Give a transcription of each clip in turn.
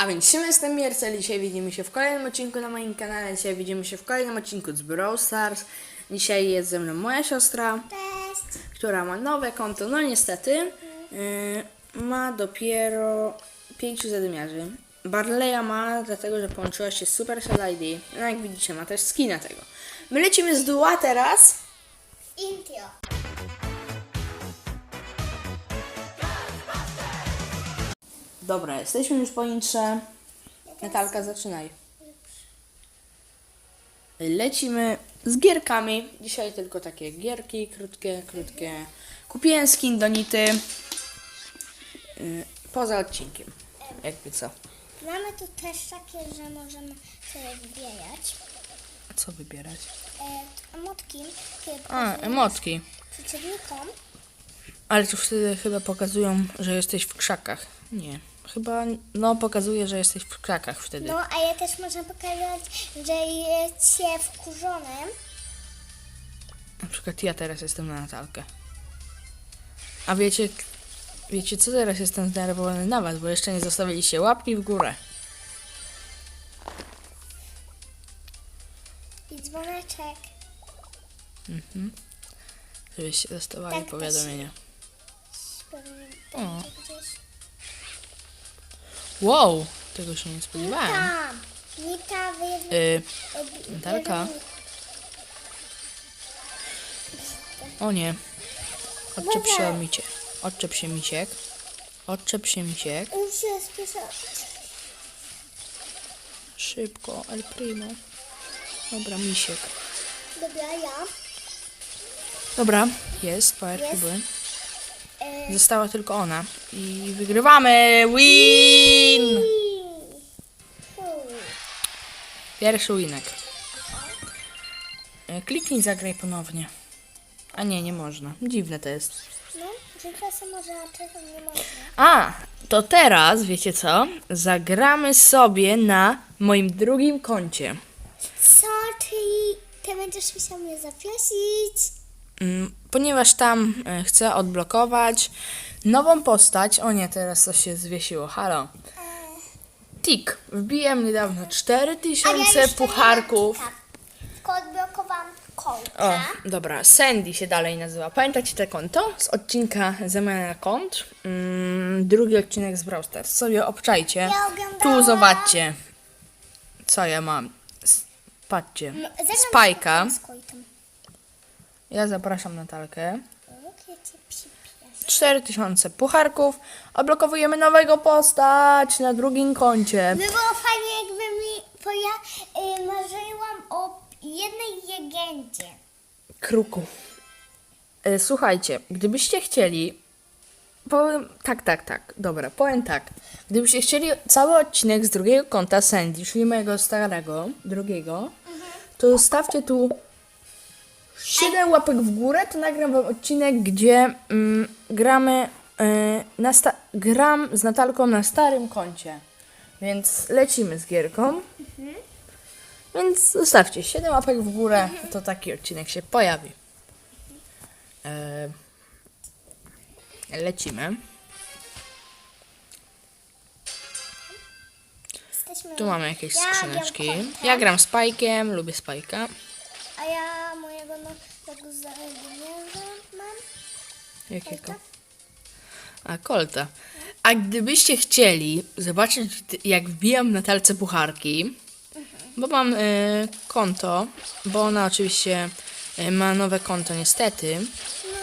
A więc siema, jestem Miercel, dzisiaj widzimy się w kolejnym odcinku na moim kanale, dzisiaj widzimy się w kolejnym odcinku z Brawl Stars. Dzisiaj jest ze mną moja siostra, Cześć. która ma nowe konto, no niestety yy, ma dopiero 5 zadymiarzy. Barleya ma, dlatego że połączyła się z Supercell ID, no jak widzicie ma też skina tego. My lecimy z duła teraz. Intro. Dobra, jesteśmy już po intrze. Natalka, zaczynaj. Lecimy z gierkami. Dzisiaj tylko takie gierki, krótkie, krótkie. Kupiłem skin do Nity. Yy, Poza odcinkiem. Jakby co. Mamy tu też takie, że możemy sobie wybierać. A co wybierać? E, emotki, A, emotki. przeciwnikom. Ale tu wtedy chyba pokazują, że jesteś w krzakach. Nie. Chyba, no pokazuje, że jesteś w krzakach wtedy. No, a ja też można pokazać, że jest się wkurzonym. Na przykład ja teraz jestem na Natalkę. A wiecie, wiecie co teraz jestem zdenerwowany na was, bo jeszcze nie zostawiliście łapki w górę. I dzwoneczek. Żebyście dostawali Tak, też. powiadomienia. Pewnie O. Wow, tego się nie spodziewałem. Nita wy... Y, Natalka? o nie. Odczep się od micie. Odczep się misiek. Odczep się misiek. Już się spieszę. Szybko, El Primo. Dobra, misiek. Dobra, ja. Dobra, jest, Jest. były. Została tylko ona. I wygrywamy! Win! Pierwszy winek. E, Kliknij zagraj ponownie. A nie, nie można. Dziwne to jest. No, może, a czasem nie można. A, to teraz, wiecie co? Zagramy sobie na moim drugim koncie. Co, czyli ty będziesz musiał mnie zaprosić? Mm, Ponieważ tam e, chcę odblokować nową postać. O nie, teraz coś się zwiesiło. Halo. Tik. Wbiłem niedawno 4000 pucharków. Tylko odblokowałam kołkę. O, dobra, Sandy się dalej nazywa. Pamiętacie te konto? Z odcinka Zamiana kont. Mm, drugi odcinek z Brawl Stars. Sobie obczajcie. Ja. Tu zobaczcie, co ja mam. Patrzcie. No, Spajka. Ja zapraszam Natalkę. Lubię cię przypiać. 4000 pucharków. Odblokowujemy nowego postać na drugim koncie. By było fajnie, jakby mi, bo ja y, marzyłam o jednej legendzie. Kruku. E, Słuchajcie, gdybyście chcieli. Powiem, tak, tak, tak. Dobra, powiem tak. Gdybyście chcieli cały odcinek z drugiego konta Sandy, czyli mojego starego, drugiego, to zostawcie tu 7 łapek w górę, to nagram wam odcinek, gdzie mm, gramy. y, na sta- gram z Natalką na starym koncie. Więc lecimy z gierką. Więc zostawcie 7 łapek w górę, to taki odcinek się pojawi. E, lecimy. Jesteśmy... Tu mamy jakieś Ja gram skrzyneczki. Ja gram Spajkiem, lubię Spajka. Mam. Jakiego? A, Kolta. A gdybyście chcieli zobaczyć, jak wbijam na talce pucharki, bo mam y, konto, bo ona oczywiście y, ma nowe konto niestety. No,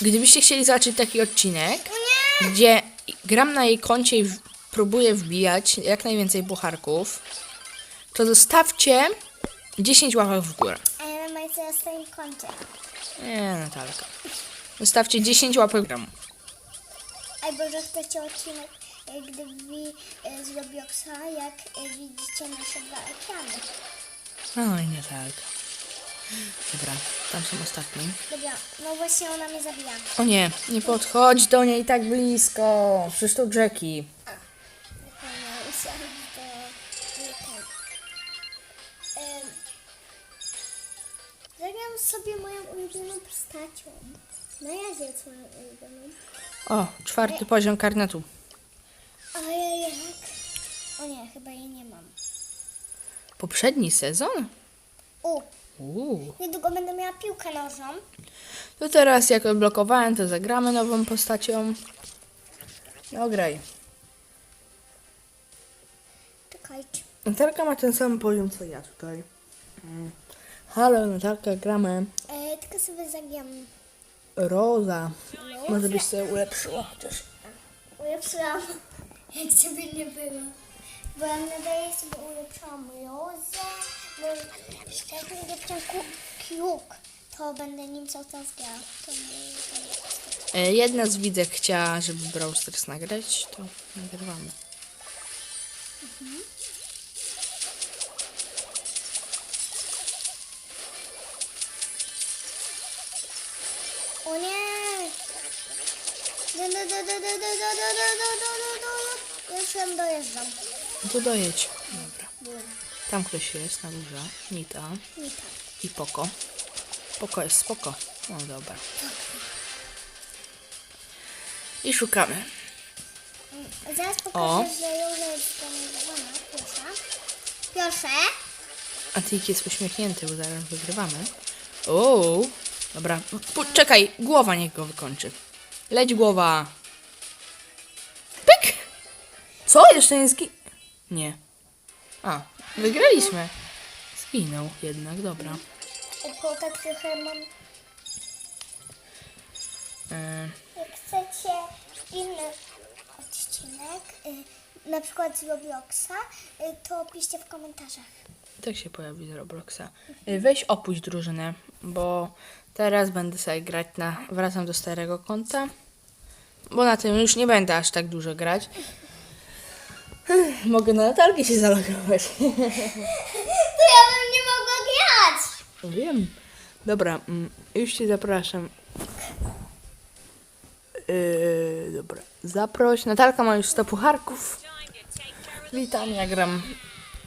Gdybyście chcieli zobaczyć taki odcinek, gdzie gram na jej koncie i w, próbuję wbijać jak najwięcej pucharków, to zostawcie 10 łapek w górę. Koncie. Nie, Natalka. Zostawcie 10 łapek w. Albo że chcecie odcinek, e, gdy wi e, z Robloxa, jak e, widzicie nasze dwa ekrany. Oj, Natalka. Dobra, tam są ostatni. Dobra, no właśnie ona mnie zabija. O nie, nie podchodź do niej tak blisko. Przecież to Jackie. Ulubioną postacią. No ja zjem swoją ulubioną. O, czwarty poziom karnetu. Ale jak? chyba jej nie mam. Poprzedni sezon? U, Uuu. niedługo będę miała piłkę nożną. To teraz jak odblokowałem, to zagramy nową postacią. No graj. Czekajcie. Natalka ma ten sam poziom co ja tutaj. Mm. Halo Natalka, gramy. E, tylko sobie zagram. Roza. Może byś sobie ulepszyła chociaż. Ulepszyłam. Jak ciebie nie było. Bo ja nadaję sobie ulepszyłam Rozę, bo jak będzie ten kiuk, to będę nim cały czas. To nie E, Jedna z widzek chciała, żeby Brawl Stars nagrać, to nagrywamy. O tam dojeżdżam. No to dojedź. Dobra. Tam ktoś jest na górze. Nita i Poko. Poko jest spoko. No dobra. I szukamy. Zaraz pokażę, że jest zdenerwowana. Proszę. Proszę. A Tik jest uśmiechnięty, bo zaraz wygrywamy. O, Dobra. Poczekaj, głowa niech go wykończy. Leć głowa. Co? Jeszcze nie zgi... Nie. A, wygraliśmy. Zginął jednak, dobra. Bo tak trochę mam... E, Jak chcecie inny odcinek, y, na przykład z Robloxa, y, to piszcie w komentarzach. tak się pojawi z Robloxa. E, Weź opuść drużynę, bo teraz będę sobie grać na... Wracam do starego konta. Bo na tym już nie będę aż tak dużo grać. Mogę na Natalkę się zalogować. To ja bym nie mogła grać! Wiem. Dobra, mm, już cię zapraszam. Yy, dobra, zaproś. Natalka ma już 100 pucharków. Witam, ja gram.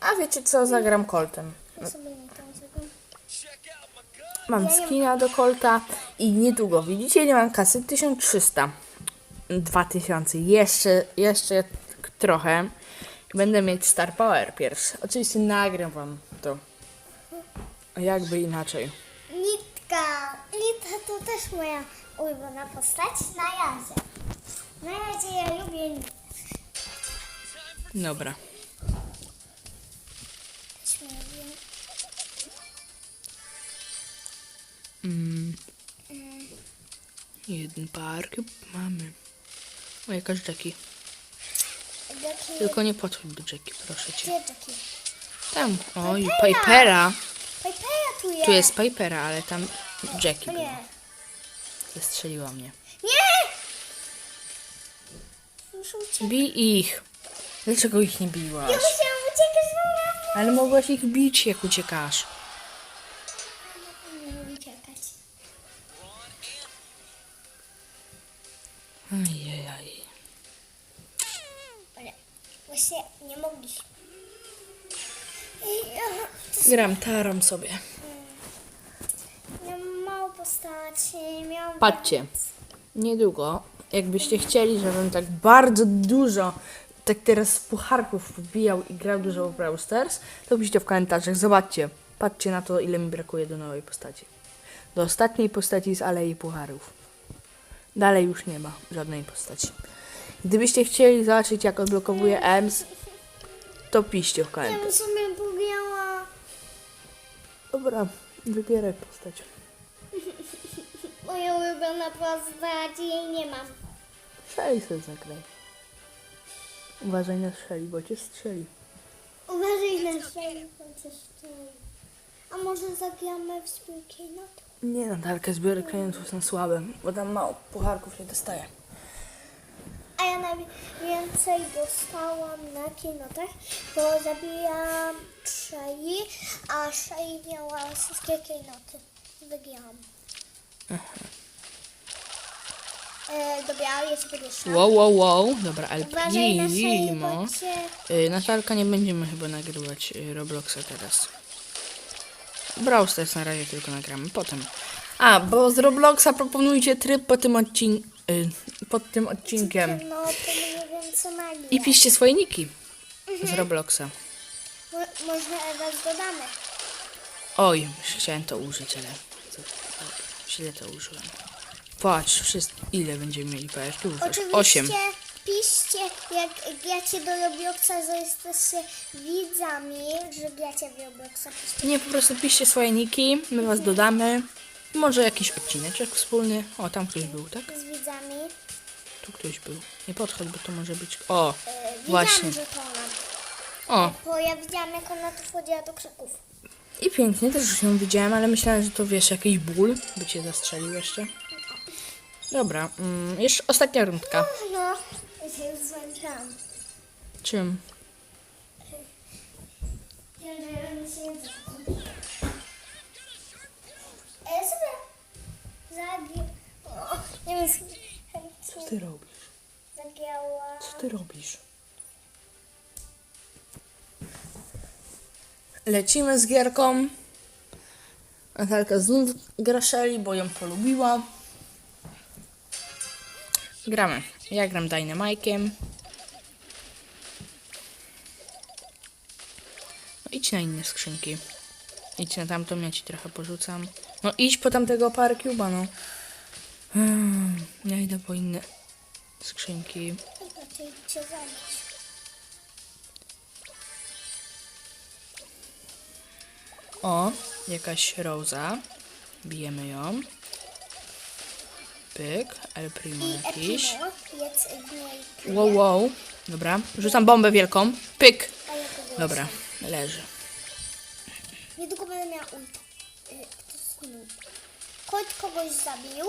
A wiecie co, zagram zrobię. Mam skina do Colta i niedługo, widzicie, nie mam kasy 1300. 2000, jeszcze, jeszcze trochę. Będę mieć Star Power pierwszy. Oczywiście nagram wam to. Jakby inaczej. Nitka. Nita to też moja ulubiona postać. Na razie. Na razie ja lubię Nitkę. Dobra. Też mnie lubię. Mm. Jeden park mamy. O, jakaś Jackie. Tylko nie podchodź do Jackie, proszę cię. Tam, oj, Pipera. Pipera tu jest. Tu jest Pipera, ale tam Jackie O była. nie. Zestrzeliła mnie. Nie! Muszę uciekać. Bij ich. Dlaczego ich nie biłaś? Ja musiałam uciekać z mama. Ale mogłaś ich bić, jak uciekasz. Gram tarą sobie. Miałam mało postaci, miałam... Patrzcie. Niedługo, jakbyście chcieli, żebym tak bardzo dużo tak teraz pucharków wbijał i grał dużo w Brawl Stars, to piszcie w komentarzach. Zobaczcie. Patrzcie na to, ile mi brakuje do nowej postaci. Do ostatniej postaci z Alei Pucharów. Dalej już nie ma żadnej postaci. Gdybyście chcieli zobaczyć, jak odblokowuję EMS, to piszcie w Ja komentarzach. pograła. Dobra, wybieraj postać. Moja ulubiona postać, jej nie mam. Shelly sobie zagraj. Uważaj na Shelly, bo cię strzeli. Uważaj na siebie, chociaż to... A może zagramy w spółki no to? Nie, Natalka, zbiory klientów są słabe, bo tam mało pucharków nie dostaję. A ja najwięcej dostałam na kinotach, bo zabijałam Shai, a Shai miała wszystkie klejnoty. Wygrałam. E, dobra, jest wyższa. Wow, wow, wow. Dobra, ale Uważaj na cię... Y, Natalka, nie będziemy chyba nagrywać y, Robloxa teraz. Brawl Stars na razie tylko nagramy, potem. A, bo z Robloxa proponujcie tryb po tym odcin... Y, pod tym odcinkiem. No, to nie wiem co nagle. I piszcie swoje niki. z Robloxa. Mo, można was dodamy. Oj, chciałem to użyć, ale co, źle to użyłem. Patrz, wszystko, ile będziemy mieli PRQ? Oczywiście Osiem. piszcie, jak gracie do Robloxa, że jesteście widzami, że gracie w Robloxa. Piszcie. Nie, po prostu piszcie swoje niki, my was dodamy. Może jakiś odcineczek wspólny. O, tam ktoś był, tak? z widzami. Tu ktoś był. Nie podchodź, bo to może być... O, widziałam, właśnie. O, Bo ja widziałam, jak ona tu wchodziła do krzaków. i pięknie, też już ją widziałem, ale myślałem, że to wiesz, jakiś ból, by cię zastrzelił jeszcze. Dobra, mm, jeszcze ostatnia rundka. No, ja się już zmęczyłam. Czym? Ja się Ja sobie zagi... O, nie wiem, Co ty robisz? zagięła... Co ty robisz? Lecimy z gierką. Natalka znów gra Shelly, bo ją polubiła. Gramy. Ja gram Dynamike'iem. No idź na inne skrzynki. Idź na tamtą, ja ci trochę porzucam. No idź po tamtego Parcuba, no. Hmm, Ja idę po inne skrzynki. Cię. O, jakaś Rosa. Bijemy ją. Pyk, El Primo jakiś. Wow, wow. Dobra, rzucam bombę wielką. Pyk. Dobra, leży. Niedługo będę miała ult. Y, zginął? Kolt kogoś zabił.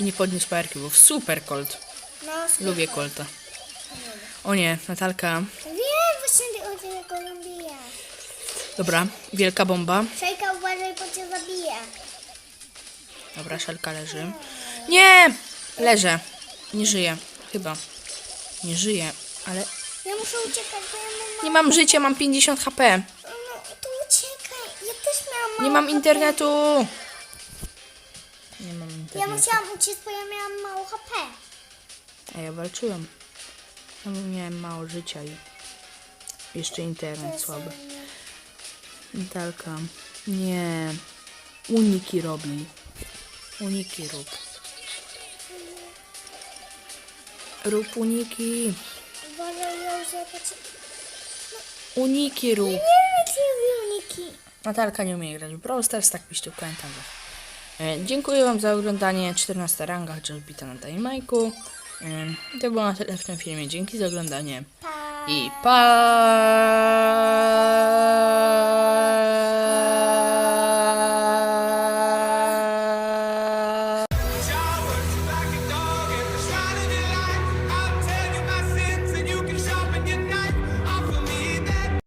I nie podniósł perki, bo super Colt. No, Lubię Colta. O nie, Natalka. Wiem, właśnie o tego lubię. Dobra, wielka bomba. Szejka, uważaj, bo cię zabije. Dobra, szelka leży. Nie! Leżę. Nie żyję. Chyba. Nie żyję, ale Ja muszę uciekać, bo ja mam... nie mam życia, mam 50 HP. No, to uciekaj. Ja też miałam mało Nie mam HP. internetu. Nie mam Ja internetu. musiałam uciec, bo ja miałam mało HP. A ja walczyłem. Ja miałem mało życia i jeszcze internet słaby. Natalka. Nie. Uniki robi. Uniki rób. Rób uniki. Uniki rób. Nie wiem, uniki. Natalka nie umie grać w Brawl Stars, tak piszcie w komentarzach. E, dziękuję Wam za oglądanie 14 ranga, chociaż bita na Majku. E, to było na tyle w tym filmie. Dzięki za oglądanie Pa. i pa!